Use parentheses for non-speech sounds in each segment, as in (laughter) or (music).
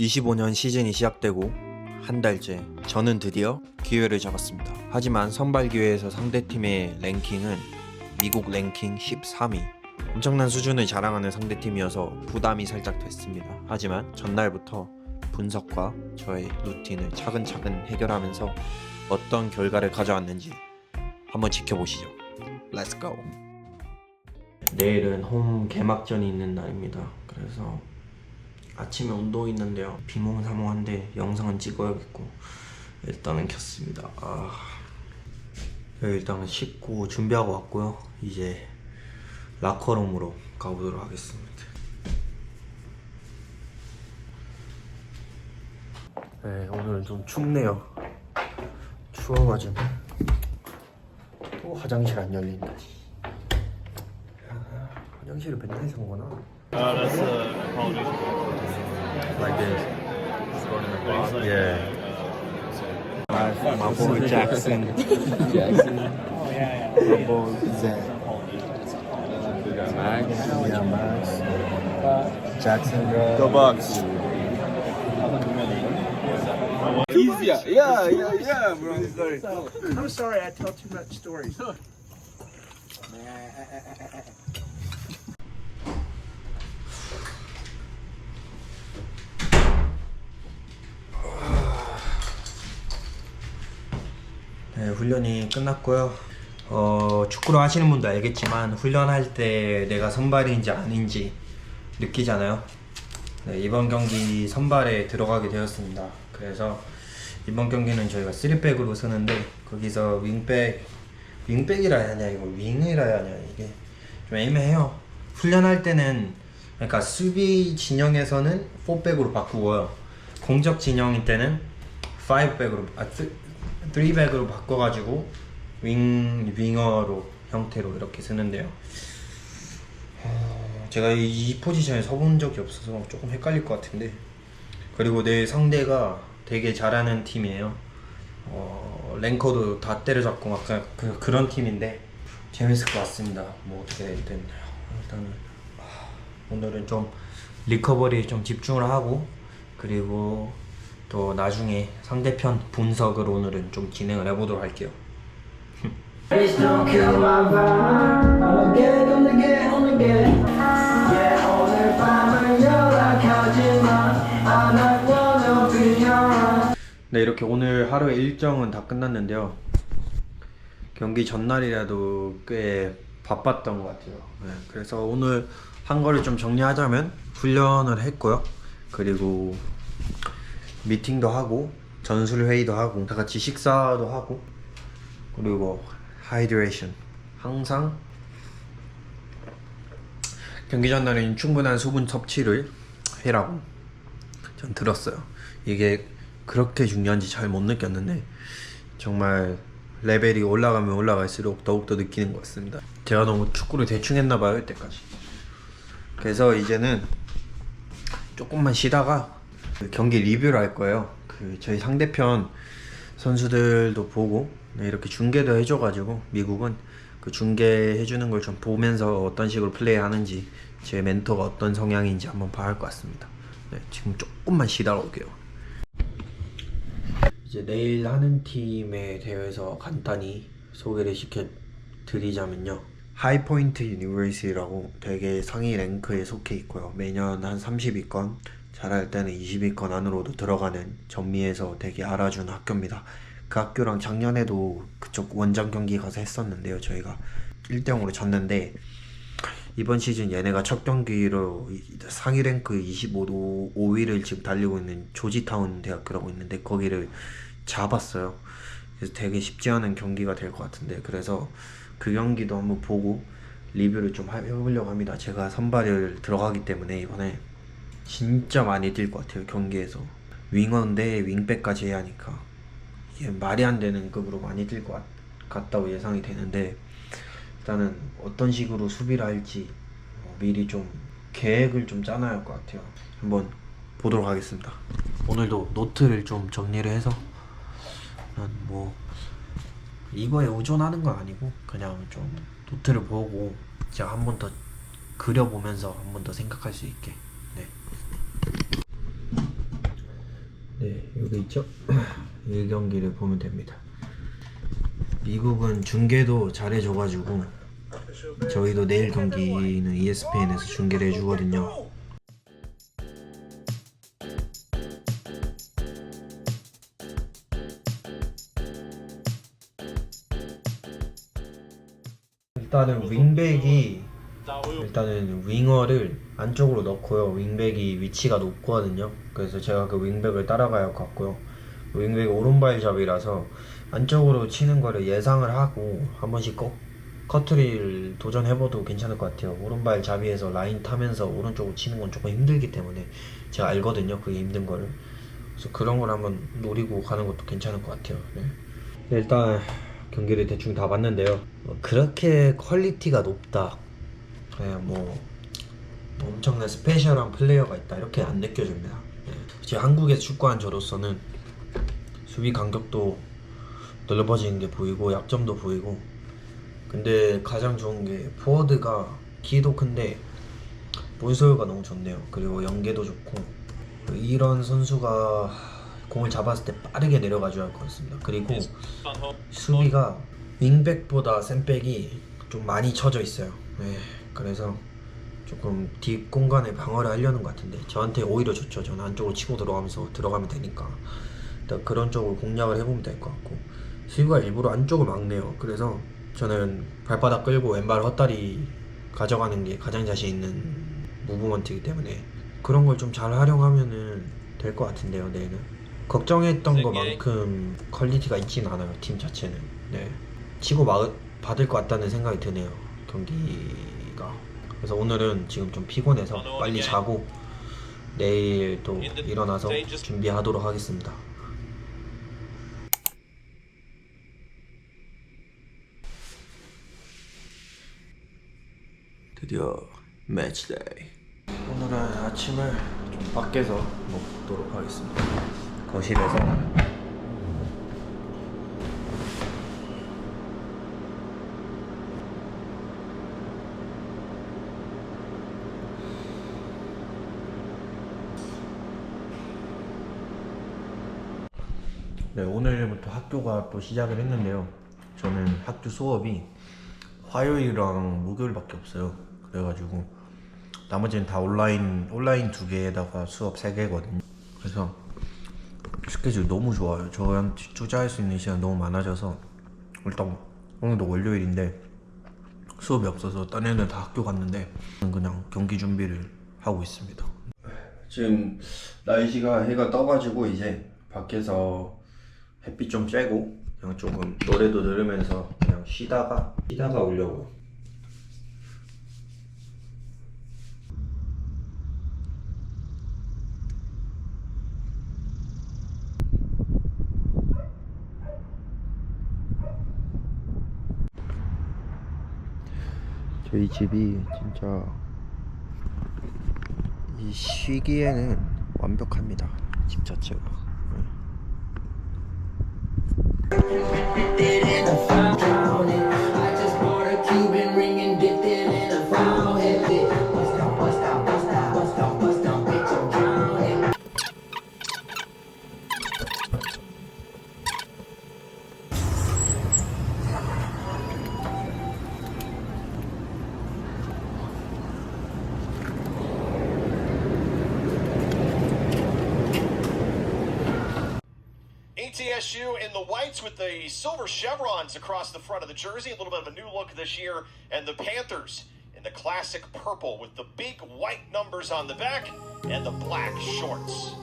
25년 시즌이 시작되고 한 달째 저는 드디어 기회를 잡았습니다. 하지만 선발 기회에서 상대팀의 랭킹은 미국 랭킹 13위. 엄청난 수준을 자랑하는 상대팀이어서 부담이 살짝 됐습니다. 하지만 전날부터 분석과 저의 루틴을 차근차근 해결하면서 어떤 결과를 가져왔는지 한번 지켜보시죠. Let's go. 내일은 홈 개막전이 있는 날입니다. 그래서 아침에 운동 있는데요. 비몽사몽한데 영상은 찍어야겠고 일단은 켰습니다. 아, 일단 씻고 준비하고 왔고요. 이제 라커룸으로 가보도록 하겠습니다. 네, 오늘은 좀 춥네요. 추워가지고 또 화장실 안 열린다. 아, 화장실을 맨날 이상거나. Uh, that's uh, apologies. like this. Yeah. My, my boy Jackson. Jackson. Oh (laughs) yeah, My boy Zach. We got Max. Yeah, Max. Jackson. Go Bucks. Easy. Yeah, yeah, yeah, bro. I'm sorry, I tell too much stories. (laughs) (laughs) 훈련이 끝났고요. 어, 축구를 하시는 분도 알겠지만 훈련할 때 내가 선발인지 아닌지 느끼잖아요. 네, 이번 경기 선발에 들어가게 되었습니다. 그래서 이번 경기는 저희가 3백으로 쓰는데 거기서 윙백 윙백이라 해야 하냐 이거 윙이라 해야 하냐 이게 좀 애매해요. 훈련할 때는 그러니까 수비 진영에서는 4백으로 바꾸고요. 공격 진영일 때는 5백으로 아 3백으로 바꿔가지고 윙 윙어로 형태로 이렇게 쓰는데요. 어, 제가 이, 이 포지션에 서본 적이 없어서 조금 헷갈릴 것 같은데 그리고 내 상대가 되게 잘하는 팀이에요. 어, 랭커도 다 때려잡고 막 그, 그, 그런 팀인데 재밌을 것 같습니다. 뭐 어떻게 됐나요? 일단은 아, 오늘은 좀 리커버리에 좀 집중을 하고 그리고 또 나중에 상대편 분석을 오늘은 좀 진행을 해보도록 할게요. 네 이렇게 오늘 하루의 일정은 다 끝났는데요. 경기 전날이라도 꽤 바빴던 것 같아요. 네, 그래서 오늘 한 거를 좀 정리하자면 훈련을 했고요. 그리고 미팅도 하고 전술 회의도 하고 다 같이 식사도 하고 그리고 하이드레이션 항상 경기 전날에는 충분한 수분 섭취를 해라고 전 들었어요. 이게 그렇게 중요한지 잘 못 느꼈는데 정말 레벨이 올라가면 올라갈수록 더욱더 느끼는 것 같습니다. 제가 너무 축구를 대충 했나 봐요, 이때까지. 그래서 이제는 조금만 쉬다가 그 경기 리뷰를 할 거예요. 그 저희 상대편 선수들도 보고 네, 이렇게 중계도 해줘가지고 미국은 그 중계해주는 걸 좀 보면서 어떤 식으로 플레이하는지 제 멘토가 어떤 성향인지 한번 봐야 할 것 같습니다. 네, 지금 조금만 쉬다가 올게요. 이제 내일 하는 팀에 대해서 간단히 소개를 시켜 드리자면요. 하이포인트 유니버시티라고 되게 상위 랭크에 속해 있고요. 매년 한 30위권, 잘할 때는 20위권 안으로도 들어가는 전미에서 되게 알아준 학교입니다. 그 학교랑 작년에도 그쪽 원정 경기 가서 했었는데요. 저희가 1대0으로 졌는데 이번 시즌 얘네가 첫 경기로 이- 상위 랭크 25도 5위를 지금 달리고 있는 조지타운 대학교라고 있는데 거기를 잡았어요. 그래서 되게 쉽지 않은 경기가 될 것 같은데 그래서 그 경기도 한번 보고 리뷰를 좀 하- 해보려고 합니다. 제가 선발을 들어가기 때문에 이번에 진짜 많이 뛸 것 같아요 경기에서 윙어인데 윙백까지 해야 하니까 이게 말이 안 되는 급으로 많이 뛸 것 같다고 예상이 되는데 일단은 어떤 식으로 수비를 할지 어, 미리 좀 계획을 좀 짜놔야 할 것 같아요. 한번 보도록 하겠습니다. 오늘도 노트를 좀 정리를 해서 난뭐 이거에 의존하는 건 아니고 그냥 좀 노트를 보고 제가 한 번 더 그려보면서 한 번 더 생각할 수 있게 네. 여기 있죠? (clears throat) 이 경기를 보면 됩니다. 미국은 중계도 잘해줘가지고 저희도 내일 경기는 ESPN에서 중계를 해주거든요. 일단은 윙어를 안쪽으로 넣고요. 윙백이 위치가 높거든요. 그래서 제가 그 윙백을 따라가야 할 것 같고요. 윙백이 오른발 잡이라서 안쪽으로 치는 거를 예상을 하고 한 번씩 꺾, 커트를 도전해봐도 괜찮을 것 같아요. 오른발 잡이에서 라인 타면서 오른쪽으로 치는 건 조금 힘들기 때문에 제가 알거든요. 그게 힘든 거를. 그래서 그런 걸 한번 노리고 가는 것도 괜찮을 것 같아요. 네. 일단 경기를 대충 다 봤는데요. 뭐 그렇게 퀄리티가 높다. 네, 뭐 엄청난 스페셜한 플레이어가 있다 이렇게 안 느껴집니다. 네. 지금 한국에서 축구한 저로서는 수비 간격도 넓어지는 게 보이고 약점도 보이고 근데 가장 좋은 게 포워드가 키도 큰데 볼 소유가 너무 좋네요. 그리고 연계도 좋고 이런 선수가 공을 잡았을 때 빠르게 내려가줘야 할 것 같습니다. 그리고 수비가 윙백보다 센백이 좀 많이 쳐져 있어요. 네, 그래서 조금 뒷 공간에 방어를 하려는 것 같은데 저한테 오히려 좋죠. 저는 안쪽으로 치고 들어가면서 들어가면 되니까. 일단 그런 쪽으로 공략을 해보면 될 것 같고. 수비가 일부러 안쪽을 막네요. 그래서 저는 발바닥 끌고 왼발 헛다리 가져가는 게 가장 자신 있는 무브먼트이기 때문에 그런 걸 좀 잘 활용하면은 될 것 같은데요 내일은. 걱정했던 것만큼 퀄리티가 있진 않아요 팀 자체는. 네. 치고 막 받을 것 같다는 생각이 드네요 경기 가 그래서 오늘은 지금 좀 피곤해서 빨리 자고 내일 또 일어나서 준비하도록 하겠습니다. 드디어 매치데이 오늘은 아침을 좀 밖에서 먹도록 하겠습니다. 거실에서 네, 오늘부터 학교가 또 시작을 했는데요. 저는 학교 수업이 화요일이랑 목요일밖에 없어요. 그래가지고 나머지는 다 온라인 온라인 두 개에다가 수업 세 개거든요. 그래서 스케줄 너무 좋아요. 저한테 투자할 수 있는 시간 너무 많아져서 일단 오늘도 월요일인데 수업이 없어서 딴 애는 다 학교 갔는데 그냥 경기 준비를 하고 있습니다. 지금 날씨가 해가 떠가지고 이제 밖에서 햇빛 좀 쬐고 그냥 조금 노래도 들으면서 그냥 쉬다가 쉬다가 오려고 저희 집이 진짜 이 쉬기에는 완벽합니다. 집 자체가 it in the fire. ETSU in the whites with the silver chevrons across the front of the jersey. A little bit of a new look this year. And the Panthers in the classic purple with the big white numbers on the back and the black shorts.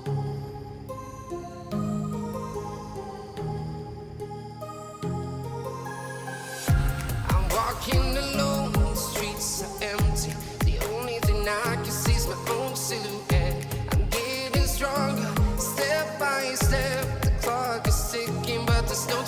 I'm walking alone, the streets are empty. The only thing I can see is my own silhouette.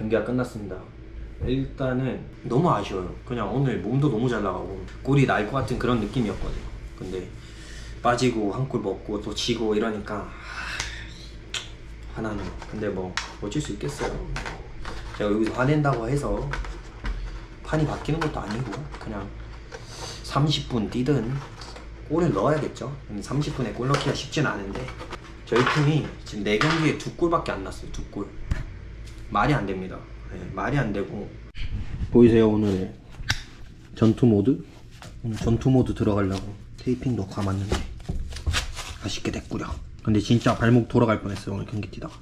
경기가 끝났습니다. 일단은 너무 아쉬워요. 그냥 오늘 몸도 너무 잘 나가고 골이 날 것 같은 그런 느낌이었거든요. 근데 빠지고 한 골 먹고 또 지고 이러니까 하, 화나네요. 근데 뭐 어쩔 수 있겠어요. 제가 여기서 화낸다고 해서 판이 바뀌는 것도 아니고 그냥 30분 뛰든 골을 넣어야겠죠. 근데 30분에 골 넣기가 쉽진 않은데 저희 팀이 지금 4경기에 두 골밖에 안 났어요. 두 골. 말이 안 됩니다. 네, 말이 안 되고 보이세요 오늘 전투 모드? 오늘 전투 모드 들어가려고 테이핑도 감았는데 아쉽게 됐구려. 근데 진짜 발목 돌아갈 뻔했어요 오늘 경기 뛰다가.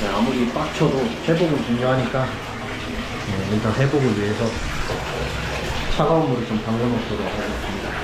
네, 아무리 빡쳐도 회복은 중요하니까 네, 일단 회복을 위해서 차가운 물을 좀 담궈 놓도록 하겠습니다.